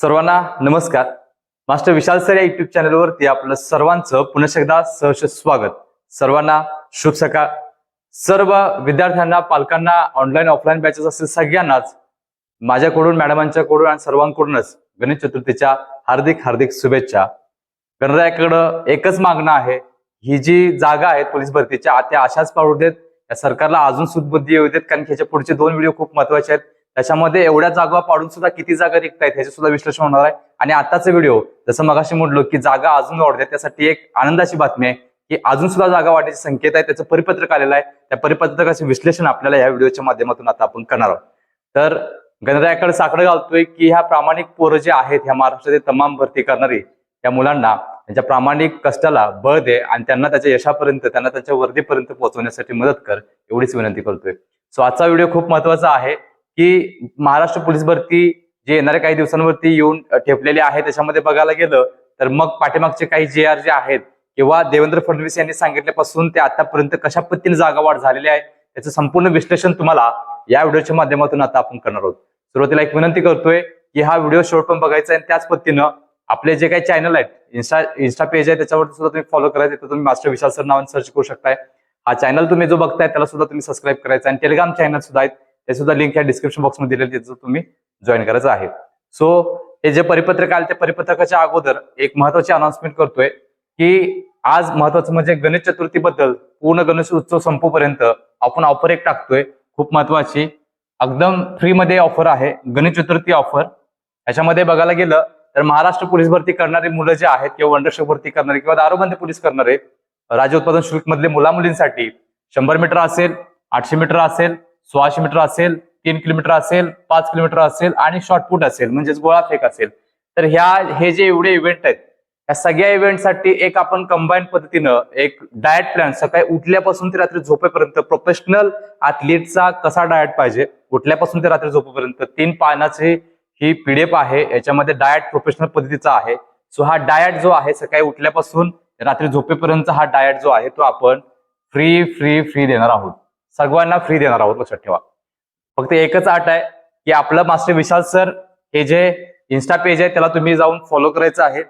सर्वांना नमस्कार. Master Vishal sir या युट्यूब चॅनलवरती आपलं सर्वांचं पुन्हा एकदा सहर्ष स्वागत. सर्वांना शुभ सकाळ. सर्व विद्यार्थ्यांना पालकांना ऑनलाईन ऑफलाईन बॅचेस असतील सगळ्यांनाच माझ्याकडून मॅडमांच्याकडून आणि सर्वांकडूनच गणेश चतुर्थीच्या हार्दिक हार्दिक शुभेच्छा. गणरायाकडं एकच मागणं आहे. ही जी जागा आहेत पोलीस भरतीच्या त्या अशाच पाडू देत. या सरकारला अजून सुदबुद्धी येऊ देत कारण की ह्याच्या पुढचे दोन व्हिडिओ खूप महत्त्वाचे आहेत. त्याच्यामध्ये एवढ्या जागा पाडून सुद्धा किती जागा रिक्त आहेत ह्याचे सुद्धा विश्लेषण होणार आहे. आणि आताचा व्हिडिओ जसं मगाशी म्हटलो की जागा अजून वाढते त्यासाठी एक आनंदाची बातमी आहे की अजून सुद्धा जागा वाढण्याचे संकेत आहे त्याचं परिपत्रक आलेलं आहे. त्या परिपत्रकाचे विश्लेषण आपल्याला या व्हिडिओच्या माध्यमातून आता आपण करणार आहोत. तर गणरायाकडे साकडं घालतोय की ह्या प्रामाणिक पोरं जे आहेत ह्या महाराष्ट्रातील तमाम भरती करणारी त्या मुलांना त्यांच्या प्रामाणिक कष्टाला बळ दे आणि त्यांना त्याच्या यशापर्यंत त्यांना त्यांच्या वर्दीपर्यंत पोहोचवण्यासाठी मदत कर एवढीच विनंती करतोय. सो आजचा व्हिडिओ खूप महत्त्वाचा आहे. की महाराष्ट्र पोलीस भरती जे येणाऱ्या काही दिवसांवरती येऊन ठेपलेले आहे त्याच्यामध्ये बघायला गेलं तर मग पाठीमागचे काही जे आर जे आहेत किंवा देवेंद्र फडणवीस यांनी सांगितल्यापासून ते आतापर्यंत कशा पद्धतीने जागा वाढ झालेली आहे त्याचं संपूर्ण विश्लेषण तुम्हाला या व्हिडिओच्या माध्यमातून आता आपण करणार आहोत. सुरुवातीला एक विनंती करतोय की हा व्हिडिओ शेवट पण बघायचा आहे आणि त्याच पद्धतीनं आपले जे काही चॅनल आहेत इन्स्टा इन्स्टा पेज आहे त्याच्यावरती सुद्धा तुम्ही फॉलो करायचं तिथं तुम्ही मास्टर विशाल सर नावाने सर्च करू शकताय. हा चॅनल तुम्ही जो बघताय त्याला सुद्धा तुम्ही सबस्क्राईब करायचं आणि टेलिग्राम चॅनल सुद्धा आहेत सुद्धा लिंक या डिस्क्रिप्शन बॉक्समध्ये दिलेली त्याचं तुम्ही जॉईन करायचं आहे. सो हे जे परिपत्रक आले त्या परिपत्रकाच्या अगोदर एक महत्वाची अनाउन्समेंट करतोय की आज महत्वाचं म्हणजे गणेश चतुर्थी बद्दल पूर्ण गणेश उत्सव संपूपर्यंत आपण ऑफर एक टाकतोय. खूप महत्वाची. एकदम फ्रीमध्ये ऑफर आहे. गणेश चतुर्थी ऑफर याच्यामध्ये बघायला गेलं तर महाराष्ट्र पोलीस भरती करणारी मुलं जे आहेत किंवा वंडरशेप भरती करणारे किंवा दारूबंदी पोलीस करणारे राज्य उत्पादन शुल्क मधले मुला मुलींसाठी शंभर मीटर असेल आठशे मीटर असेल सोळाशे मीटर असेल तीन किलोमीटर असेल पाच किलोमीटर असेल आणि शॉर्टपुट असेल म्हणजेच गोळा फेक असेल. तर ह्या हे जे एवढे इव्हेंट आहेत या सगळ्या इव्हेंटसाठी एक आपण कंबाईन पद्धतीनं एक डाएट प्लॅन सकाळी उठल्यापासून ते रात्री झोपेपर्यंत प्रोफेशनल ऍथलीटचा कसा डाएट पाहिजे उठल्यापासून ते रात्री झोपेपर्यंत तीन पानाची ही पीडीएफ आहे याच्यामध्ये डाएट प्रोफेशनल पद्धतीचा आहे. सो हा डाएट जो आहे सकाळी उठल्यापासून रात्री झोपेपर्यंत हा डाएट जो आहे तो आपण फ्री फ्री फ्री देणार आहोत. सर्वांना फ्री देणार आहोत लक्षात ठेवा. फक्त एकच आट आहे की आपलं मास्टर विशाल सर हे जे इन्स्टा पेज आहे त्याला तुम्ही जाऊन फॉलो करायचं आहे.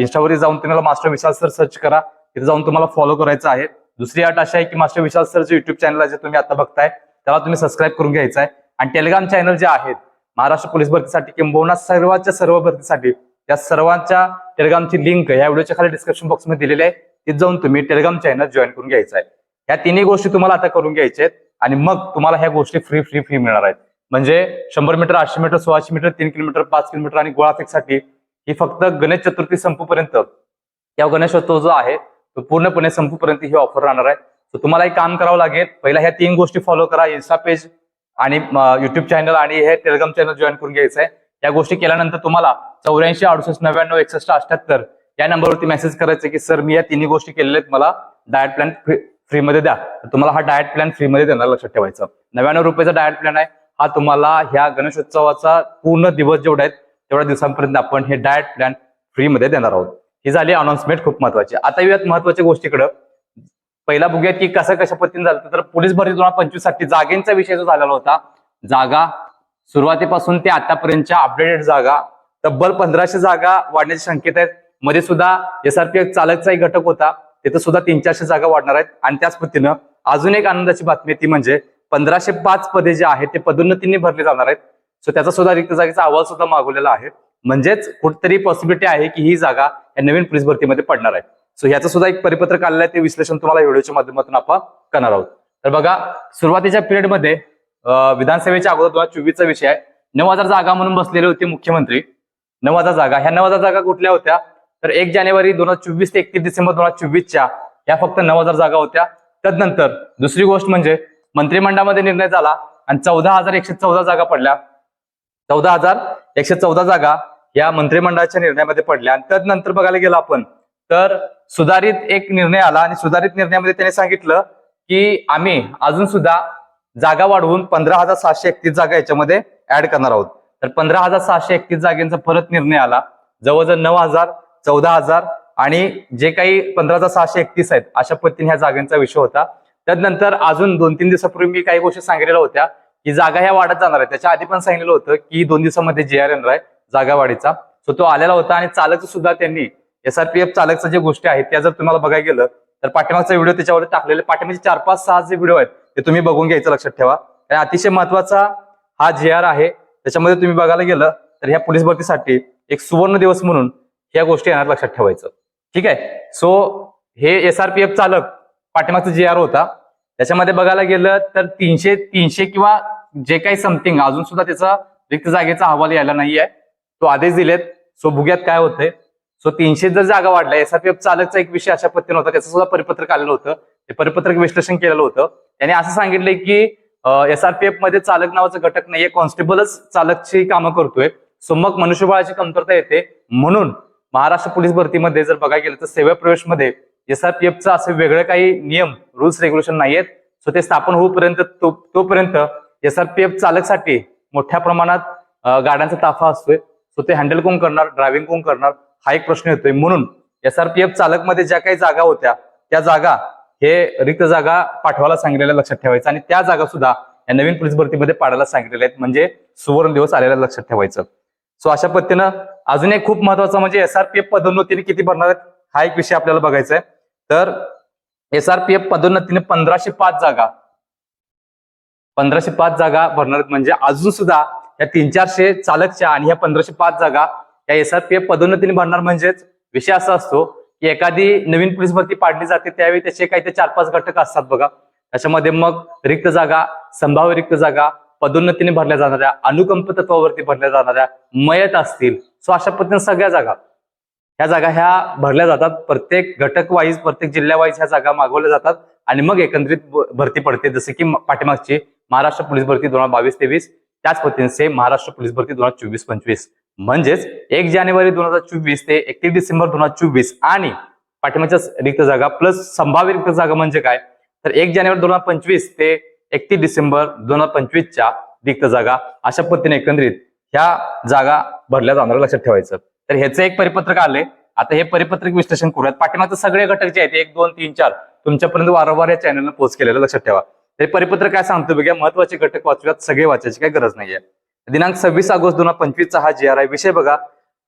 इन्स्टावरती जाऊन तुम्हाला मास्टर विशाल सर सर्च करा. तिथे जाऊन तुम्हाला फॉलो करायचं आहे. दुसरी अट अशी आहे की मास्टर विशाल सर जे युट्यूब चॅनल आहे जे तुम्ही आता बघताय त्याला तुम्ही सबस्क्राईब करून घ्यायचं आहे. आणि टेलिग्राम चॅनल जे आहेत महाराष्ट्र पोलीस भरतीसाठी किंबहुना सर्वांच्या सर्व भरतीसाठी त्या सर्वांच्या टेलिग्रामची लिंक या व्हिडिओच्या खाली डिस्क्रिप्शन बॉक्समध्ये दिलेली आहे. तिथे जाऊन तुम्ही टेलिग्राम चॅनल जॉईन करून घ्यायचं आहे. या तिन्ही गोष्टी तुम्हाला आता करून घ्यायच्या आहेत आणि मग तुम्हाला ह्या गोष्टी फ्री फ्री फ्री मिळणार आहेत. म्हणजे शंभर मीटर आठशे मीटर सोळाशे मीटर तीन किलोमीटर पाच किलोमीटर आणि गोळाफेकसाठी ही फक्त गणेश चतुर्थी संपूपर्यंत या गणेशोत्सव जो आहे तो पूर्णपणे संपूपर्यंत ही ऑफर राहणार आहे. तर तुम्हाला एक काम करावं लागेल पहिला ह्या तीन गोष्टी फॉलो करा इन्स्टा पेज आणि युट्यूब चॅनल आणि हे टेलिग्राम चॅनल जॉईन करून घ्यायचं आहे या गोष्टी केल्यानंतर तुम्हाला चौऱ्याऐंशी अडुसष्ट नव्याण्णव एकसष्ट अठ्याहत्तर या नंबरवरती मेसेज करायचं की सर मी या तिन्ही गोष्टी केलेल्या आहेत. मला डायट प्लॅन फ्रीमध्ये द्या. तर तुम्हाला हा डाएट प्लॅन फ्रीमध्ये देणार लक्षात ठेवायचं. नव्याण्णव रुपयाचा डाएट प्लॅन आहे. हा तुम्हाला ह्या गणेशोत्सवाचा पूर्ण दिवस जेवढा आहेत तेवढ्या दिवसांपर्यंत आपण हे डाएट प्लॅन फ्रीमध्ये देणार आहोत. ही झाली अनाउन्समेंट खूप महत्वाची. आता येऊयात महत्त्वाच्या गोष्टीकडं. पहिला बघूयात की कसं कशा पद्धतीने झालं तर पोलीस भरती दोन हजार पंचवीससाठी जागेंचा विषय जो झालेला होता जागा सुरुवातीपासून ते आतापर्यंतच्या अपडेटेड जागा तब्बल पंधराशे जागा वाढण्याचे संकेत आहेत. मध्ये सुद्धा एसआरपीएफ चालकचाही घटक होता. तिथं सुद्धा तीन चारशे जागा वाढणार आहेत. आणि त्याच पद्धतीनं अजून एक आनंदाची बातमी ती म्हणजे पंधराशे पाच पदे जे आहेत ते पदोन्नतीने भरले जाणार आहेत. सो त्याचा सुद्धा रिक्त जागेचा अहवाल सुद्धा मागवलेला आहे. म्हणजेच कुठेतरी पॉसिबिलिटी आहे की ही जागा या नवीन पोलीस भरतीमध्ये पडणार आहे. सो ह्याचं सुद्धा एक परिपत्रक आलेलं आहे. ते विश्लेषण तुम्हाला व्हिडिओच्या माध्यमातून आपण करणार आहोत. तर बघा सुरुवातीच्या पिरियडमध्ये विधानसभेच्या अगोदर दोन हजार चोवीसचा विषय आहे. नऊ हजार जागा म्हणून बसलेले होते मुख्यमंत्री. नऊ हजार जागा. ह्या नऊ हजार जागा कुठल्या होत्या? तर एक जानेवारी दोन हजार चोवीस ते एकतीस डिसेंबर दोन हजार चोवीसच्या या फक्त नऊ हजार जागा होत्या. तदनंतर दुसरी गोष्ट म्हणजे मंत्रिमंडळामध्ये निर्णय झाला आणि चौदा हजार एकशे चौदा जागा पडल्या. चौदा हजार एकशे चौदा जागा या मंत्रिमंडळाच्या निर्णयामध्ये पडल्या. आणि तदनंतर बघायला गेलो आपण तर सुधारित एक निर्णय आला आणि सुधारित निर्णयामध्ये त्याने सांगितलं की आम्ही अजून सुद्धा जागा वाढवून पंधरा हजार सहाशे एकतीस जागा याच्यामध्ये ऍड करणार आहोत. तर पंधरा हजार सहाशे एकतीस जागेंचा परत निर्णय आला. जवळजवळ नऊ हजार चौदा हजार आणि जे काही पंधरा हजार सहाशे एकतीस आहेत अशा पद्धतीने ह्या जागांचा विषय होता. त्यानंतर अजून दोन तीन दिवसापूर्वी मी काही गोष्टी सांगितलेल्या होत्या की जागा ह्या वाढत जाणार आहेत त्याच्या आधी पण सांगितलेलं होतं की दोन दिवसामध्ये जे आर येणार आहे जागावाढीचा. सो तो आलेला होता आणि चालक सुद्धा त्यांनी एसआरपीएफ चालकच्या जे गोष्टी आहेत त्या जर तुम्हाला बघायला गेलं तर पाठीमागचा व्हिडिओ त्याच्यावर टाकलेले पाठीमागचे चार पाच सहा जे व्हिडिओ आहेत ते तुम्ही बघून घ्यायचं लक्षात ठेवा. आणि अतिशय महत्त्वाचा हा जे आर आहे. त्याच्यामध्ये तुम्ही बघायला गेलं तर ह्या पोलीस भरतीसाठी एक सुवर्ण दिवस म्हणून या गोष्टी येणार लक्षात ठेवायचं. ठीक आहे? सो हे एस आर पी एफ चालक पाठीमागचा जे आर होता त्याच्यामध्ये बघायला गेलं तर तीनशे तीनशे किंवा जे काही समथिंग अजून सुद्धा त्याचा रिक्त जागेचा अहवाल यायला नाहीये. तो आदेश दिलेत. सो बघूयात काय होतंय. सो तीनशे जर जागा वाढल्या एसआरपीएफ चालकचा एक विषय अशा पद्धतीने होता त्याचं सुद्धा परिपत्रक आलेलं होतं. ते परिपत्रक विश्लेषण केलेलं होतं. त्याने असं सांगितलंय की एसआरपीएफमध्ये चालक नावाचा घटक नाहीये कॉन्स्टेबलच चालकची कामं करतोय. सो मग मनुष्यबळाची कमतरता येते. म्हणून महाराष्ट्र पोलीस भरतीमध्ये जर बघायला गेलं तर सेवा प्रवेशमध्ये एसआरपीएफचं असे वेगळे काही नियम रुल्स रेग्युलेशन नाहीयेत. सो ते स्थापन होऊपर्यंत तो तोपर्यंत एसआरपीएफ चालकसाठी मोठ्या प्रमाणात गाड्यांचा ताफा असतोय. सो ते हँडल कोण करणार? ड्रायव्हिंग कोण करणार? हा एक प्रश्न येतोय. म्हणून एसआरपीएफ चालकमध्ये ज्या काही जागा होत्या त्या जागा हे रिक्त जागा पाठवायला सांगितलेल्या लक्षात ठेवायचं आणि त्या जागा सुद्धा या नवीन पोलीस भरतीमध्ये पाडायला सांगितलेल्या आहेत. म्हणजे सुवर्ण दिवस आलेला लक्षात ठेवायचं. सो अशा पद्धतीनं अजून एक खूप महत्वाचं म्हणजे एसआरपीएफ पदोन्नतीने किती भरणार आहेत हा एक विषय आपल्याला बघायचा आहे. तर एसआरपीएफ पदोन्नतीने पंधराशे पाच जागा. पंधराशे पाच जागा भरणार आहेत. म्हणजे अजून सुद्धा या तीन चारशे चालकच्या आणि ह्या पंधराशे पाच जागा या एसआरपीएफ पदोन्नतीने भरणार. म्हणजेच विषय असा असतो की एखादी नवीन पोलीस भरती पाडली जाते त्यावेळी त्याचे काही ते चार पाच घटक असतात बघा. त्याच्यामध्ये मग रिक्त जागा संभाव्य रिक्त जागा पदोन्नतीने भरल्या जाणाऱ्या अनुकंप तत्वावरती भरल्या जाणाऱ्या मयत असतील. सो अशा पद्धतीने सगळ्या जागा ह्या जागा ह्या भरल्या जातात. प्रत्येक घटक वाईज प्रत्येक जिल्ह्या वाईज ह्या जागा मागवल्या जातात. आणि मग एकंदरीत भरती पडते. जसे की पाठीमागची महाराष्ट्र पोलीस भरती दोन हजार बावीस तेवीस त्याच पद्धतीने सेम महाराष्ट्र पोलीस भरती दोन हजार चोवीस पंचवीस. म्हणजेच एक जानेवारी दोन हजार चोवीस ते एकतीस डिसेंबर दोन हजार चोवीस आणि पाठीमागच्या रिक्त जागा प्लस संभाव्य रिक्त जागा म्हणजे काय? तर एक जानेवारी दोन हजार पंचवीस ते एकतीस डिसेंबर दोन हजार पंचवीसच्या रिक्त जागा अशा पद्धतीने एकंदरीत ह्या जागा भरल्या जाणार लक्षात ठेवायचं. तर ह्याचं एक परिपत्रक आले आता हे परिपत्रक विश्लेषण करूयात. पाठिंबाचे सगळे घटक जे आहेत एक दोन तीन चार तुमच्यापर्यंत वारंवार या चॅनलला पोस्ट केलेलं लक्षात ठेवा. हे परिपत्रक काय सांगतो बघा महत्त्वाचे घटक वाचूयात. सगळे वाचायची काही गरज नाहीये. दिनांक सव्वीस ऑगस्ट दोन हजार पंचवीसचा हा जी आर आय विषय बघा.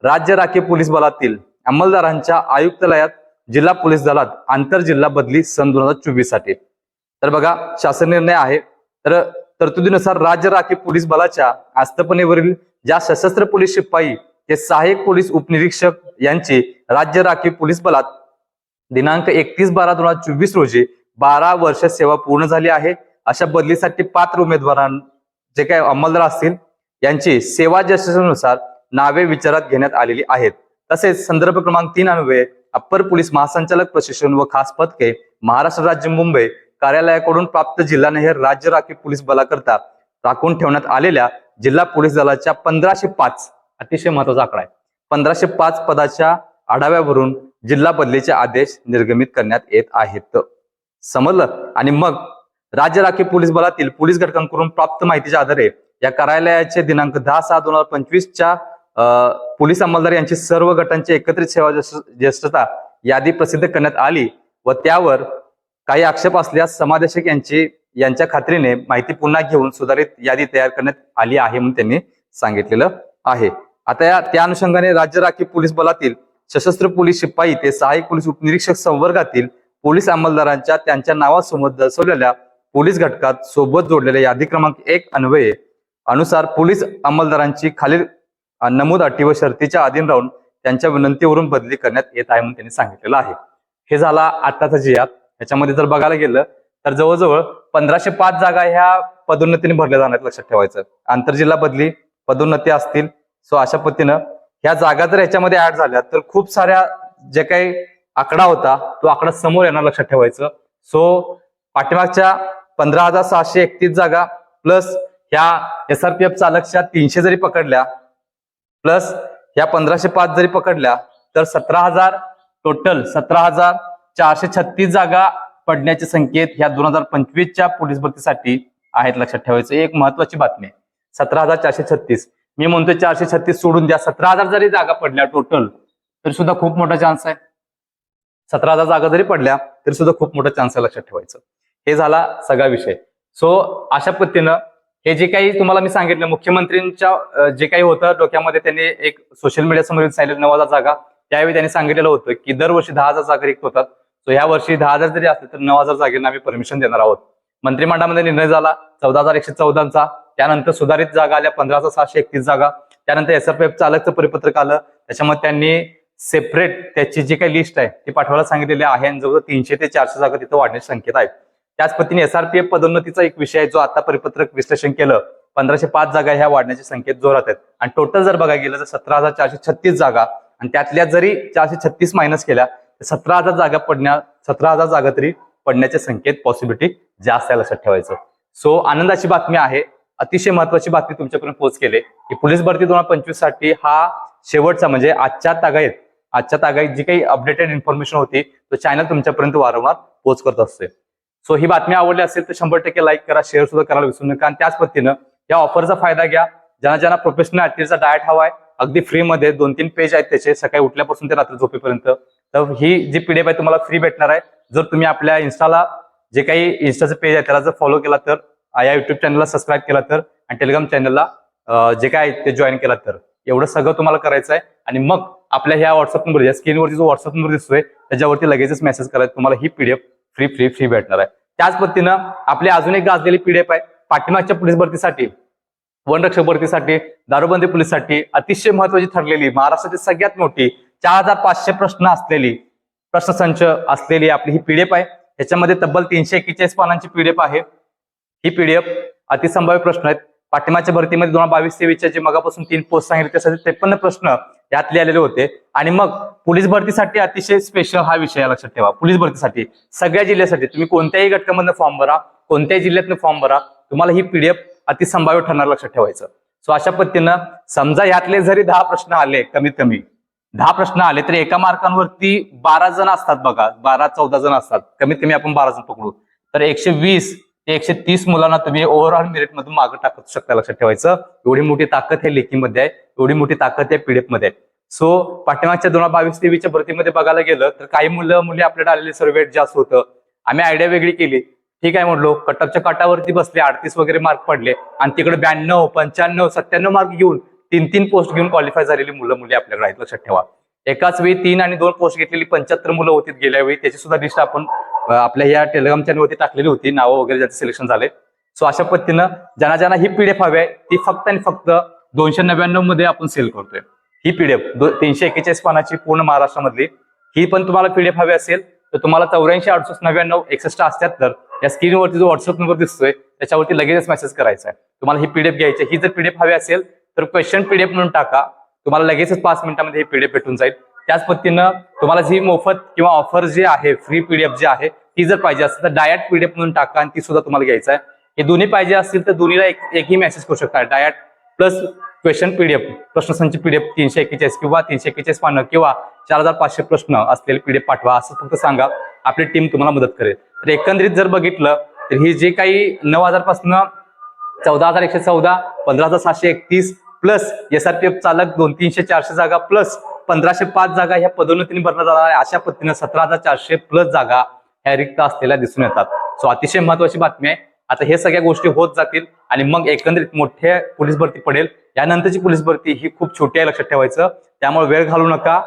राज्य राखीव पोलीस बलातील अंमलदारांच्या आयुक्तालयात जिल्हा पोलीस दलात आंतर जिल्हा बदली सन दोन हजार चोवीससाठी. तर बघा शासन निर्णय आहे. तर तरतुदीनुसार राज्य राखीव पोलीस बलाच्या आस्थापनेवरील ज्या सशस्त्र पोलीस शिपाई ते सहाय्यक पोलीस उपनिरीक्षक यांची राज्य राखीव पोलीस बलात दिनांक एकतीस बारा दोन हजार चोवीस रोजी बारा वर्ष सेवा पूर्ण झाली आहे. अशा बदलीसाठी पात्र उमेदवारां जे काही अंमलदार असतील यांची सेवा ज्येष्ठतेनुसार नावे विचारात घेण्यात आलेली आहेत. तसेच संदर्भ क्रमांक तीन अन्वये अप्पर पोलीस महासंचालक प्रशिक्षण व खास पदके महाराष्ट्र राज्य मुंबई कार्यालयाकडून प्राप्त जिल्हा नेहर राज्य राखीव पोलीस बलाकरता राखून ठेवण्यात आलेल्या जिल्हा पोलीस दलाच्या पंधराशे पाच अतिशय महत्त्वाचा आकडा आहे. पंधराशे पाच पदाच्या आढाव्यावरून जिल्हा बदलीचे आदेश निर्गमित करण्यात येत आहेत. समजलं? आणि मग राज्य राखीव पोलीस बलातील पोलीस घटकांकडून प्राप्त माहितीच्या आधारे या कार्यालयाचे दिनांक दहा सहा दोन हजार पंचवीसच्या अं, पोलीस अंमलदार यांची सर्व गटांची एकत्रित सेवा ज्येष्ठता यादी प्रसिद्ध करण्यात आली व त्यावर काही आक्षेप असल्यास समादेशक यांची यांच्या खात्रीने माहिती पुन्हा घेऊन सुधारित यादी तयार करण्यात आली आहे म्हणून त्यांनी सांगितलेलं आहे. आता या त्या अनुषंगाने राज्य राखीव पोलीस बलातील सशस्त्र पोलीस शिपाई ते सहाय्यक पोलीस उपनिरीक्षक संवर्गातील पोलीस अंमलदारांच्या त्यांच्या नावासमोर दर्शवलेल्या पोलीस घटकात सोबत जोडलेल्या यादी क्रमांक एक अन्वये अनुसार पोलीस अंमलदारांची खालील नमूद अटी व शर्तीच्या अधीन राहून त्यांच्या विनंतीवरून बदली करण्यात येत आहे म्हणून त्यांनी सांगितलेलं आहे. हे झाला आत्ताचा जियात. याच्यामध्ये जर बघायला गेलं तर जवळजवळ पंधराशे पाच जागा ह्या पदोन्नतीने भरल्या जाणार लक्षात ठेवायचं. आंतरजिल्हा बदली पदोन्नती असतील. सो अशा पद्धतीनं ह्या जागा जर याच्यामध्ये ऍड झाल्या तर खूप साऱ्या जे काही आकडा होता तो आकडा समोर येणार लक्षात ठेवायचं. सो पाठीमागच्या पंधरा हजार सहाशे एकतीस जागा प्लस ह्या एस आर पी एफ चालकच्या तीनशे जरी पकडल्या प्लस ह्या पंधराशे पाच जरी पकडल्या तर सतरा हजार टोटल सतरा हजार चारशे छत्तीस जागा पडण्याचे संकेत ह्या दोन हजार पंचवीसच्या पोलीस भरतीसाठी आहेत लक्षात ठेवायचं. एक महत्वाची बातमी आहे सतरा हजार चारशे छत्तीस. मी म्हणतोय चारशे छत्तीस सोडून द्या. सतरा हजार जरी जागा पडल्या टोटल तरी सुद्धा खूप मोठा चान्स आहे. सतरा हजार जागा जरी पडल्या तरी सुद्धा खूप मोठा चान्स आहे लक्षात ठेवायचं. हे झाला सगळा विषय. सो अशा पद्धतीनं हे जे काही तुम्हाला मी सांगितलं मुख्यमंत्र्यांच्या जे काही होतं डोक्यामध्ये त्यांनी एक सोशल मीडिया समोर सांगितलं नऊ हजार जागा त्यावेळी त्यांनी सांगितलेलं होतं की दरवर्षी दहा हजार जागा रिक्त होतात. सो ह्या वर्षी दहा हजार जरी असले तर नऊ हजार जागेंना आम्ही परमिशन देणार आहोत. मंत्रिमंडळामध्ये निर्णय झाला चौदा हजार एकशे चौदाचा. त्यानंतर सुधारित जागा आल्या पंधरा हजार सहाशे एकतीस जागा. त्यानंतर एस एफ एफ चालकचं परिपत्रक आलं. त्याच्यामध्ये त्यांनी सेपरेट त्याची जी काही लिस्ट आहे ती पाठवायला सांगितलेली आहे आणि जवळजवळ तीनशे ते चारशे जागा तिथं वाढण्याचे संकेत आहेत. त्याच पद्धतीने एसआरपीएफ पदोन्नतीचा एक विषय आहे जो आता परिपत्रक विश्लेषण केलं. पंधराशे पाच जागा ह्या वाढण्याचे संकेत जोरात आहेत. आणि टोटल जर बघायला गेलं तर सतरा हजार चारशे छत्तीस जागा आणि त्यातल्या जरी चारशे छत्तीस मायनस केल्या तर सतरा हजार जागा पडण्या सतरा हजार जागा तरी पडण्याचे संकेत पॉसिबिलिटी जास्त आहे लक्षात ठेवायचं. सो आनंदाची बातमी आहे. अतिशय महत्वाची बातमी तुमच्यापर्यंत पोहोच केली की पोलीस भरती दोन हजार पंचवीससाठी हा शेवटचा म्हणजे आजच्या तागायत आजच्या तागायत जी काही अपडेटेड इन्फॉर्मेशन होती तो चॅनल तुमच्यापर्यंत वारंवार पोहोच करत असते सो ही बातमी आवडली असेल तर शंभर टक्के लाईक करा शेअर सुद्धा करायला विसरू नका. आणि त्याच पद्धतीनं या ऑफरचा फायदा घ्या. ज्यांना ज्यांना प्रोफेशनल ऍथलीटचा डाएट हवा आहे अगदी फ्रीमध्ये दोन तीन पेज आहेत त्याचे. सकाळी उठल्यापासून ते रात्री झोपेपर्यंत. तर ही जी पीडीएफ आहे तुम्हाला फ्री भेटणार आहे. जर तुम्ही आपल्या इन्स्टाला जे काही इन्स्टाचं पेज आहे त्याला जर फॉलो केला तर या युट्यूब चॅनलला सबस्क्राईब केला तर आणि टेलिग्राम चॅनलला जे काय आहे ते जॉईन केला तर. एवढं सगळं तुम्हाला करायचं आहे. आणि मग आपल्या ह्या व्हॉट्सअप नंबर या स्क्रीनवरती जो व्हॉट्सअप नंबर दिसतोय त्याच्यावरती लगेचच मेसेज करायचं तुम्हाला ही पीडीएफ फ्री फ्री फ्री भेटणार आहे. त्याच पद्धतीनं आपली अजून एक गाजलेली पीडीएफ आहे. पाठीमागच्या पोलीस भरतीसाठी वनरक्षक भरतीसाठी दारूबंदी पोलीससाठी अतिशय महत्वाची ठरलेली महाराष्ट्राची सगळ्यात मोठी चार हजार पाचशे प्रश्न असलेली प्रश्नसंच असलेली आपली ही पीडीएफ आहे. त्याच्यामध्ये तब्बल तीनशे एक्केचाळीस पानांची पीडीएफ आहे. ही पीडीएफ अतिसंभाव्य प्रश्न आहेत. पाठिंबाच्या भरतीमध्ये दोन हजार बावीस तेवीसच्या जे मगापासून तीन पोस्ट सांगितले त्यासाठी त्रेपन्न प्रश्न यातले आलेले होते. आणि मग पोलीस भरतीसाठी अतिशय स्पेशल हा विषय लक्षात ठेवा. पोलीस भरतीसाठी सगळ्या जिल्ह्यासाठी तुम्ही कोणत्याही घटकामधनं फॉर्म भरा कोणत्याही जिल्ह्यातनं फॉर्म भरा तुम्हाला ही पीडीएफ अतिसंभाव्य ठरणार लक्षात ठेवायचं. सो अशा पद्धतीनं समजा यातले जरी दहा प्रश्न आले कमीत कमी दहा प्रश्न आले तरी एका मार्कांवरती बारा जण असतात बघा बारा चौदा जण असतात. कमीत कमी आपण बारा जण पकडू. तर एकशे वीस ते एकशे तीस मुलांना तुम्ही ओव्हरऑल मेरिट मधून मागे टाकू शकता लक्षात ठेवायचं. एवढी मोठी ताकद हे लेखीमध्ये आहे एवढी मोठी ताकद या पीडीएफमध्ये आहे. सो पाठिंबाच्या दोन हजार बावीस तेवीसच्या भरतीमध्ये बघायला गेलं तर काही मुलं मुली आपल्याला आलेले सर्वे जास्त होतं. आम्ही आयडिया वेगळी केली. ठीक आहे म्हणलो. कटकच्या काटावरती बसले अडतीस वगैरे मार्क पडले. आणि तिकडे ब्याण्णव पंच्याण्णव सत्त्याण्णव मार्क घेऊन तीन तीन पोस्ट घेऊन क्वालिफाय झालेली मुलं मुली आपल्याकडे आहेत लक्षात ठेवा. एकाच वेळी तीन आणि दोन पोस्ट घेतलेली पंच्याहत्तर मुलं होती गेल्या वेळी. त्याची सुद्धा लिस्ट आपण आपल्या या टेलिग्राम चॅनलवरती टाकलेली होती. नावं वगैरे ज्याचं सिलेक्शन झाले. सो अशा पद्धतीनं ज्यांना ज्यांना ही पीडीएफ हवी आहे ती फक्त आणि फक्त दोनशे नव्याण्णवमध्ये आपण सेल करतोय. ही पीडीएफ तीनशे एक्केचाळीस पानाची पूर्ण महाराष्ट्रामधली ही पण तुम्हाला पीडीएफ हवी असेल. तर तुम्हाला चौऱ्याऐंशी अडुसष्ट नव्याण्णव एकसष्ट अठ्याहत्तर या स्क्रीनवरती जो व्हॉट्सअप नंबर दिसतोय त्याच्यावरती लगेचच मेसेज करायचा आहे. तुम्हाला ही पीडीएफ घ्यायची आहे. ही जर पीडीएफ हवी असेल तर क्वेश्चन पीडीएफ म्हणून टाका. तुम्हाला लगेचच पाच मिनिटांमध्ये ही पीडीएफ भेटून जाईल. त्याच पद्धतीनं तुम्हाला जी मोफत किंवा ऑफर जी आहे फ्री पीडीएफ जी आहे ती जर पाहिजे असेल तर डायट पीडीएफ म्हणून टाका आणि ती सुद्धा तुम्हाला घ्यायचं आहे. हे दोन्ही पाहिजे असतील तर दोन्हीला एक एकही मेसेज करू शकता. डायट प्लस क्वेश्चन पीडीएफ प्रश्नसंच पीडीएफ तीनशे एक्केचाळीस किंवा तीनशे एक्केचाळीस पानं किंवा चार हजार पाचशे प्रश्न असलेले पीडीएफ पाठवा असं फक्त सांगा. आपली टीम तुम्हाला मदत करेल. तर एकंदरीत जर बघितलं तर ही जे काही नऊ हजारपासून चौदा हजार एकशे चौदा पंधरा हजार सातशे एकतीस प्लस एसआरपीएफ चालक दोन तीनशे चारशे जागा प्लस पंधराशे पाच जागा ह्या पदोन्नतीने भरल्या जाणार आहे अशा पद्धतीने सतरा हजार चारशे प्लस जागा ह्या रिक्त असलेल्या दिसून येतात. सो अतिशय महत्वाची बातमी आहे. आता हे सगळ्या गोष्टी होत जातील आणि मग एकंदरीत मोठ्या पोलीस भरती पडेल. यानंतरची पोलीस भरती ही खूप छोटी आहे लक्षात ठेवायचं. त्यामुळे वेळ घालू नका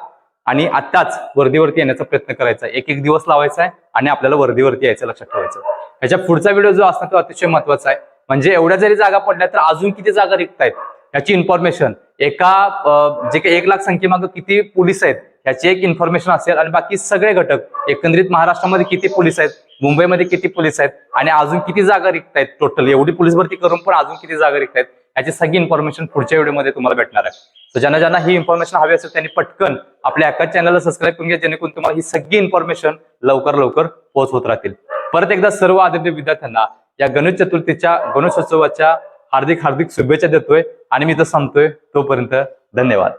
आणि आत्ताच वर्दीवरती येण्याचा प्रयत्न करायचा. एक एक दिवस लावायचा आहे आणि आपल्याला वर्दीवरती यायचं लक्षात ठेवायचं. ह्याच्या पुढचा व्हिडिओ जो असणार तो अतिशय महत्त्वाचा आहे. म्हणजे एवढ्या जरी जागा पडल्या तर अजून किती जागा रिक्त आहेत? ह्याची इन्फॉर्मेशन एका जे काही एक लाख संख्येमागं किती पोलीस आहेत? ह्याची एक इन्फॉर्मेशन असेल आणि बाकी सगळे घटक एकंदरीत महाराष्ट्रामध्ये किती पोलीस आहेत मुंबईमध्ये किती पोलीस आहेत आणि अजून किती जागा रिक्त आहेत टोटल एवढी पोलीस भरती करून पण अजून किती जागा रिक्त आहेत? याची सगळी इन्फॉर्मेशन पुढच्या व्हिडिओमध्ये तुम्हाला भेटणार आहे. तर ज्यांना ज्यांना ही इन्फॉर्मेशन हवी असेल त्यांनी पटकन आपल्या एका चॅनलला सबस्क्राईब करून घ्या जेणेकरून तुम्हाला ही सगळी इन्फॉर्मेशन लवकर लवकर पोहोच होत राहतील. परत एकदा सर्व आदरणीय विद्यार्थ्यांना या गणेश चतुर्थीच्या गणेशोत्सवाच्या हार्दिक हार्दिक शुभेच्छा देतोय आणि मी तर सांगतोय तोपर्यंत धन्यवाद.